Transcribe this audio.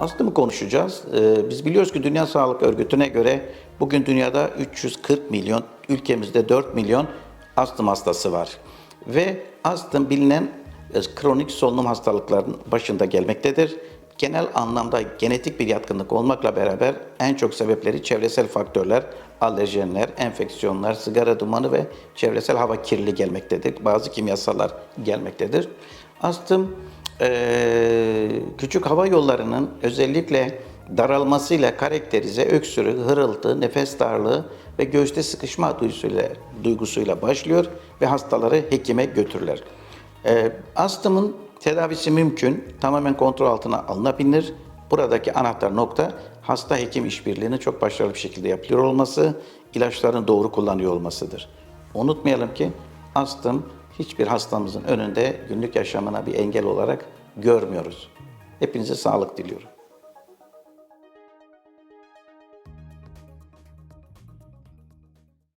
Astımı konuşacağız. Ee, biz biliyoruz ki Dünya Sağlık Örgütü'ne göre bugün dünyada 340 milyon, ülkemizde 4 milyon astım hastası var. Ve astım bilinen e, kronik solunum hastalıklarının başında gelmektedir. Genel anlamda genetik bir yatkınlık olmakla beraber en çok sebepleri çevresel faktörler, alerjenler, enfeksiyonlar, sigara dumanı ve çevresel hava kirliliği gelmektedir. Bazı kimyasallar gelmektedir. Astım eee, küçük hava yollarının özellikle daralmasıyla karakterize öksürük, hırıltı, nefes darlığı ve göğüste sıkışma duygusuyla, duygusuyla başlıyor ve hastaları hekime götürürler. Eee astımın tedavisi mümkün, tamamen kontrol altına alınabilir. Buradaki anahtar nokta hasta hekim işbirliğinin çok başarılı bir şekilde yapılıyor olması, ilaçların doğru kullanıyor olmasıdır. Unutmayalım ki astım hiçbir hastamızın önünde günlük yaşamına bir engel olarak görmüyoruz. Hepinize sağlık diliyorum.